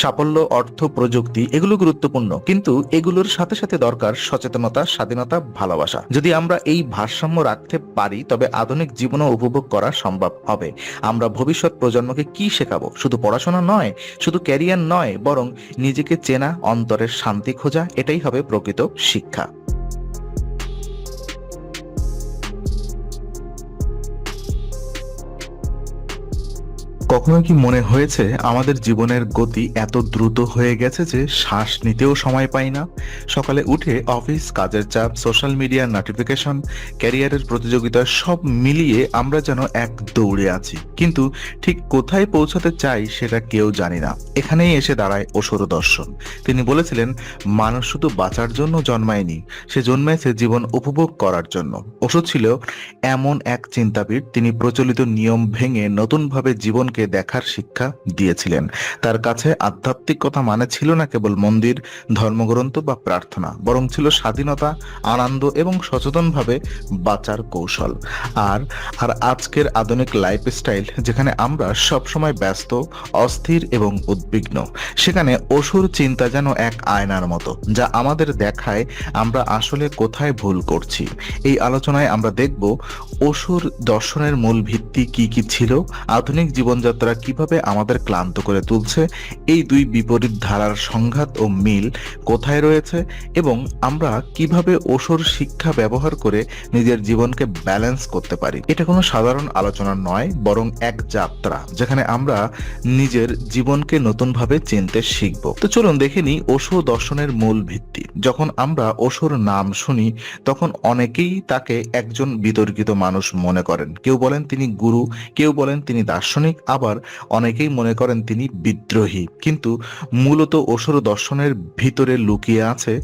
সাফল্য, অর্থ, প্রযুক্তি এগুলো গুরুত্বপূর্ণ। কিন্তু এগুলোর সাথে সাথে দরকার সচেতনতা, স্বাধীনতা, ভালোবাসা। যদি আমরা এই ভারসাম্য রাখতে পারি, তবে আধুনিক জীবনও উপভোগ করা সম্ভব হবে। আমরা ভবিষ্যৎ প্রজন্মকে কি শেখাবো? শুধু পড়াশোনা নয়, শুধু ক্যারিয়ার নয়, বরং নিজেকে চেনা, অন্তরের শান্তি খোঁজা, এটাই হবে প্রকৃত শিক্ষা। কখনো কি মনে হয়েছে আমাদের জীবনের গতি এত দ্রুত হয়ে গেছে যে শ্বাস নিতেও সময় পাই না? সকালে উঠে অফিস, কাজের চাপ সোশ্যাল মিডিয়ার নোটিফিকেশন ক্যারিয়ারের প্রতিযোগিতা সব মিলিয়ে আমরা যেন এক দৌড়ে আছি। কিন্তু ঠিক কোথায় পৌঁছাতে চাই সেটা কেউ জানি না। এখানেই এসে দাঁড়ায় অসুর দর্শন। তিনি বলেছিলেন, মানুষ শুধু বাঁচার জন্য জন্মায়নি, সে জন্মেছে জীবন উপভোগ করার জন্য। ওষুধ ছিল এমন এক চিন্তাবিদ, তিনি প্রচলিত নিয়ম ভেঙে নতুনভাবে জীবনকে দেখার শিক্ষা দিয়েছিলেন। তার কাছে আধ্যাত্মিকতা মানে ছিল না কেবল মন্দির, ধর্মগ্রন্থ বা প্রার্থনা, বরং ছিল স্বাধীনতা, আনন্দ এবং সচেতনভাবে বাঁচার কৌশল। আর আর আজকের আধুনিক লাইফস্টাইল যেখানে আমরা সবসময় ব্যস্ত, অস্থির এবং উদ্বিগ্ন, সেখানে অসুর চিন্তা যেন এক আয়নার মতো, যা আমাদের দেখায় আমরা আসলে কোথায় ভুল করছি। এই আলোচনায় আমরা দেখব অসুর দর্শনের মূল ভিত্তি কি কি ছিল, আধুনিক জীবনযাত্রা কীভাবে আমাদের ক্লান্ত করে তুলছে, এই দুই বিপরীত ধারার সংঘাত ও মিল কোথায় রয়েছে এবং আমরা কীভাবে অসুর শিক্ষা ব্যবহার করে নিজের জীবনকে ব্যালেন্স করতে পারি? এটা কোনো সাধারণ আলোচনা নয়, বরং এক যাত্রা, যেখানে আমরা নিজের জীবনকে নতুনভাবে চিনতে শিখব। তো চলুন দেখে নিই ওশো দর্শনের মূল ভিত্তি। যখন আমরা ওশোর নাম শুনি, তখন অনেকেই তাকে একজন বিতর্কিত মানুষ মনে করেন। কেউ বলেন তিনি গুরু, কেউ বলেন তিনি দার্শনিক আবার অনেকেই মনে করেন তিনি বিদ্রোহী। কিন্তু মূলত ওশোর দর্শনের ভিতরে লুকিয়ে আছে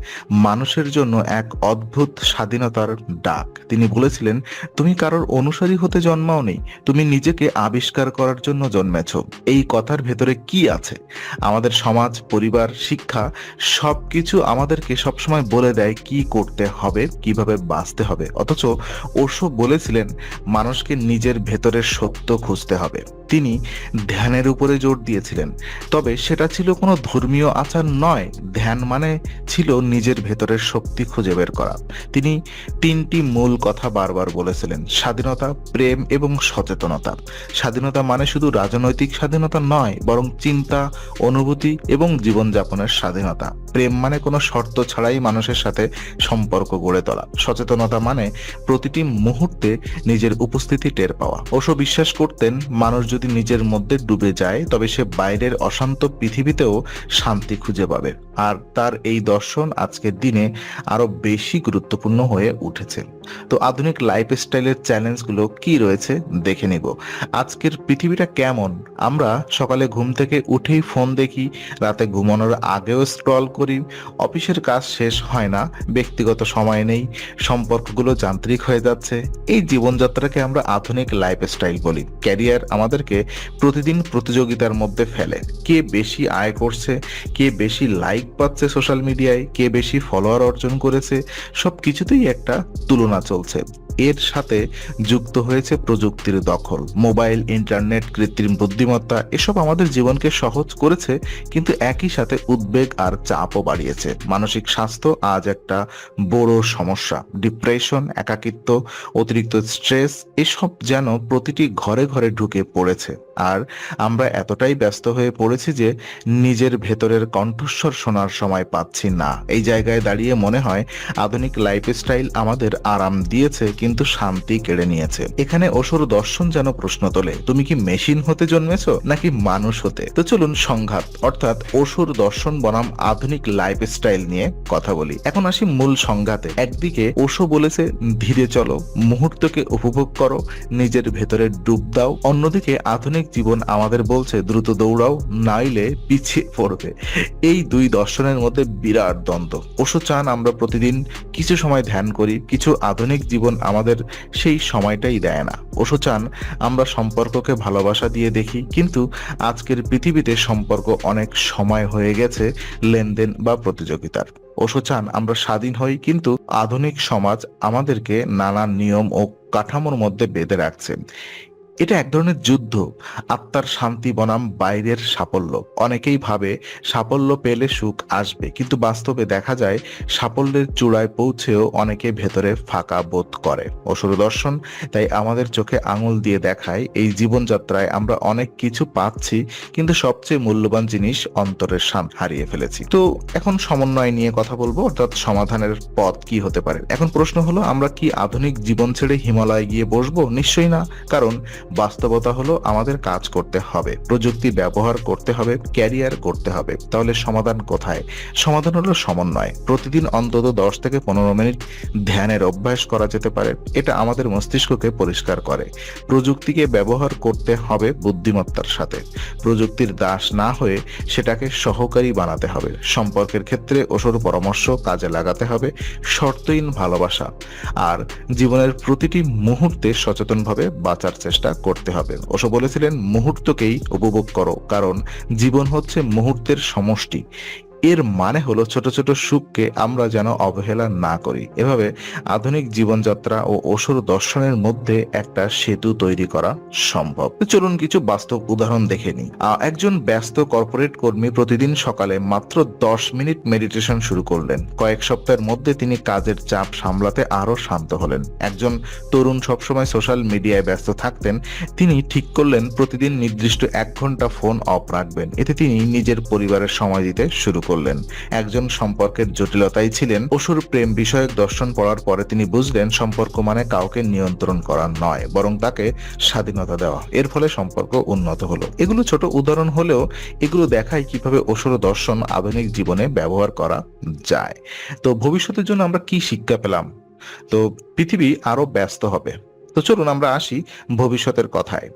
মানুষের জন্য এক অদ্ভুত স্বাধীনতার ডাক। তিনি বলেছিলেন, তুমি কারোর অনুসারী হতে জন্মাও নেই তুমি নিজেকে আবিষ্কার করার জন্য জন্মেছ। এই কথার ভেতরে কি আছে? আমাদের সমাজ, পরিবার, শিক্ষা, সবকিছু আমাদেরকে সবসময় বলে দেয় কি করতে হবে, কীভাবে বাঁচতে হবে। অথচ ওশো বলেছিলেন, মানুষকে নিজের ভেতরের সত্য খুঁজতে হবে। তিনি ধ্যানের উপরে জোর দিয়েছিলেন। তবে সেটা ছিল কোনো ধর্মীয় আচার নয়, ধ্যান মানে ছিল নিজের ভেতরের শক্তি খুঁজে বের করা। তিনি তিনটি মূল কথা বারবার বলেছিলেন, স্বাধীনতা, প্রেম এবং সচেতনতা। স্বাধীনতা মানে শুধু রাজনৈতিক স্বাধীনতা নয়, বরং চিন্তা, অনুভূতি এবং জীবনযাপনের স্বাধীনতা। প্রেম মানে কোনো শর্ত ছাড়াই মানুষের সাথে সম্পর্ক গড়ে তোলা। সচেতনতা মানে প্রতিটি মুহূর্তে নিজের উপস্থিতি টের পাওয়া। ওসো বিশ্বাস করতেন, মানুষ যদি নিজের মধ্যে ডুবে যায়, তবে সে বাইরের অশান্ত পৃথিবীতেও শান্তি খুঁজে পাবে। আর তার এই দর্শন আজকের দিনে আরও বেশি গুরুত্বপূর্ণ হয়ে উঠেছে। তো আধুনিক লাইফস্টাইলের চ্যালেঞ্জগুলো কি রয়েছে দেখে নিব। আজকের পৃথিবীটা কেমন? আমরা সকালে ঘুম থেকে উঠেই ফোন দেখি, রাতে ঘুমানোর আগেও স্ক্রল করি, অফিসের কাজ শেষ হয় না, ব্যক্তিগত সময় নেই, সম্পর্কগুলো যান্ত্রিক হয়ে যাচ্ছে। এই জীবনযাত্রাকে আমরা আধুনিক লাইফস্টাইল বলি। ক্যারিয়ার আমাদেরকে প্রতিদিন প্রতিযোগিতার মধ্যে ফেলে। কে বেশি আয় করছে, কে বেশি লাইক পাচ্ছে সোশ্যাল মিডিয়ায় কে বেশি ফলোয়ার অর্জন করেছে সব কিছুতেই একটা তুলনা চলছে। এর সাথে যুক্ত হয়েছে প্রযুক্তির দখল। মোবাইল ইন্টারনেট কৃত্রিম বুদ্ধিমত্তা, এসব আমাদের জীবনকে সহজ করেছে, কিন্তু একই সাথে উদ্বেগ আর চাপও বাড়িয়েছে। মানসিক স্বাস্থ্য আজ একটা বড় সমস্যা। ডিপ্রেশন, একাকিত্ব, অতিরিক্ত স্ট্রেস, এসব যেন প্রতিটি ঘরে ঘরে ঢুকে পড়েছে। আর আমরা এতটাই ব্যস্ত হয়ে পড়েছি যে নিজের ভেতরের কণ্ঠস্বর শোনার সময় পাচ্ছি না। এই জায়গায় দাঁড়িয়ে মনে হয় আধুনিক লাইফস্টাইল আমাদের আরাম দিয়েছে, কিন্তু শান্তি কেড়ে নিয়েছে। এখানে অসুর দর্শন যেন প্রশ্ন তোলে, তুমি কি মেশিন হতে জন্মেছো নাকি মানুষ হতে? তো চলুন সংঘাত, অর্থাৎ অসুর দর্শন বনাম আধুনিক লাইফস্টাইল নিয়ে কথা বলি। এখন আসি মূল সংঘাতে। একদিকে ওশো বলেছে, ধীরে চলো, মুহূর্তকে উপভোগ করো, নিজের ভেতরে ডুব দাও। অন্যদিকে আধুনিক জীবন আমাদের বলছে, দ্রুত দৌড়াও, নাইলে পিছিয়ে পড়বে। এই দুই দর্শনের মধ্যে বিরাট দ্বন্দ্ব। ওশো চান আমরা প্রতিদিন কিছু সময় ধ্যান করি, কিছু আধুনিক জীবন আমাদের সেই সময়টাই দেয় না। ওশো চান আমরা সম্পর্ককে ভালোবাসা দিয়ে দেখি, কিন্তু আজকের পৃথিবীতে সম্পর্ক অনেক সময় হয়ে গেছে লেনদেন বা প্রতিযোগিতার। ওশো চান আমরা স্বাধীন হই, কিন্তু আধুনিক সমাজ আমাদেরকে নানান নিয়ম ও কাঠামোর মধ্যে বেঁধে রাখছে। এটা এক ধরনের যুদ্ধ। আত্মার শান্তি বনাম বাইরের সাফল্য। অনেকেই ভাবে সাফল্য পেলে সুখ আসবে, কিন্তু বাস্তবে দেখা যায় সাফল্যের চূড়ায় পৌঁছেও অনেকে ভেতরে ফাঁকা বোধ করে। অসুর দর্শন, তাই আমাদের চোখে আঙুল দিয়ে দেখায় এই জীবনযাত্রায় আমরা অনেক কিছু পাচ্ছি, কিন্তু সবচেয়ে মূল্যবান জিনিস অন্তরের শান হারিয়ে ফেলেছি। তো এখন সমন্বয় নিয়ে কথা বলব, অর্থাৎ সমাধানের পথ কি হতে পারে? এখন প্রশ্ন হলো, আমরা কি আধুনিক জীবন ছেড়ে হিমালয়ে গিয়ে বসবো? নিশ্চয়ই না, কারণ বাস্তবতা হলো আমাদের কাজ করতে হবে, প্রযুক্তি ব্যবহার করতে হবে, ক্যারিয়ার করতে হবে। তাহলে সমাধান কোথায়? সমাধান হলো সমন্বয়। প্রতিদিন অন্তত দশ থেকে পনেরো মিনিট ধ্যানের অভ্যাস করা যেতে পারে, এটা আমাদের মস্তিষ্ককে পরিষ্কার করে। প্রযুক্তিকে ব্যবহার করতে হবে বুদ্ধিমত্তার সাথে। প্রযুক্তির দাস না হয়ে সেটাকে সহকারী বানাতে হবে। সম্পর্কের ক্ষেত্রে ওসর পরামর্শ কাজে লাগাতে হবে, শর্তহীন ভালোবাসা। আর জীবনের প্রতিটি মুহূর্তে সচেতনভাবে বাঁচার চেষ্টা করতে হবে। ওশো বলেছিলেন মুহূর্তকেই উপভোগ করো কারণ জীবন হচ্ছে মুহূর্তের সমষ্টি। এর মানে হলো ছোট ছোট সুখকে আমরা যেন অবহেলা না করি। এভাবে আধুনিক জীবনযাত্রা ও অসুর দর্শনের মধ্যে একটা সেতু তৈরি করা সম্ভব। চলুন কিছু বাস্তব উদাহরণ দেখে নিই। একজন ব্যস্ত কর্পোরেট কর্মী প্রতিদিন সকালে মাত্র দশ মিনিট মেডিটেশন শুরু করলেন। কয়েক সপ্তাহের মধ্যে তিনি কাজের চাপ সামলাতে আরও শান্ত হলেন। একজন তরুণ সবসময় সোশ্যাল মিডিয়ায় ব্যস্ত থাকতেন। তিনি ঠিক করলেন প্রতিদিন নির্দিষ্ট এক ঘণ্টা ফোন অফ রাখবেন। এতে তিনি নিজের পরিবারের সময় দিতে শুরু করলেন। একজন সম্পর্কের জটিলতাই ছিলেন। অসুর প্রেম বিষয়ক দর্শন পড়ার পরে তিনি বুঝলেন, সম্পর্ক মানে কাউকে নিয়ন্ত্রণ করা নয়, বরং তাকে স্বাধীনতা দেওয়া। এর ফলে সম্পর্ক উন্নত হলো। এগুলো ছোট উদাহরণ হলেও এগুলো দেখায় কীভাবে অসুর দর্শন আধুনিক জীবনে ব্যবহার করা যায়। তো ভবিষ্যতের জন্য আমরা কি শিক্ষা পেলাম? তো পৃথিবী আরও ব্যস্ত হবে। তো চলুন আমরা আসি ভবিষ্যতের কথায়।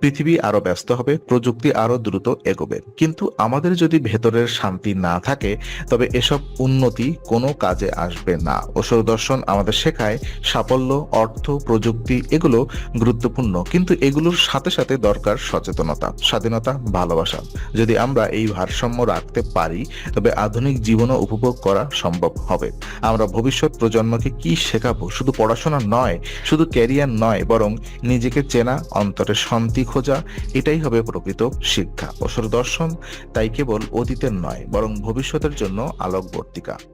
পৃথিবী আরও ব্যস্ত হবে, প্রযুক্তি আরও দ্রুত এগোবে। কিন্তু আমাদের যদি ভেতরের শান্তি না থাকে, তবে এসব উন্নতি কোনো কাজে আসবে না। অসুর দর্শন আমাদের শেখায়, সাফল্য, অর্থ, প্রযুক্তি, এগুলো গুরুত্বপূর্ণ। কিন্তু এগুলোর সাথে সাথে দরকার সচেতনতা, স্বাধীনতা, ভালোবাসা। যদি আমরা এই ভারসাম্য রাখতে পারি, তবে আধুনিক জীবনও উপভোগ করা সম্ভব হবে। আমরা ভবিষ্যৎ প্রজন্মকে কি শেখাবো? শুধু পড়াশোনা নয়, শুধু ক্যারিয়ার নয়, বরং নিজেকে চেনা, অন্তরে শান্তি খোঁজা, এটাই হবে প্রকৃত শিক্ষা। অসুর দর্শন তাই কেবল অতীতের নয়, বরং ভবিষ্যতের জন্য আলোকবর্তিকা।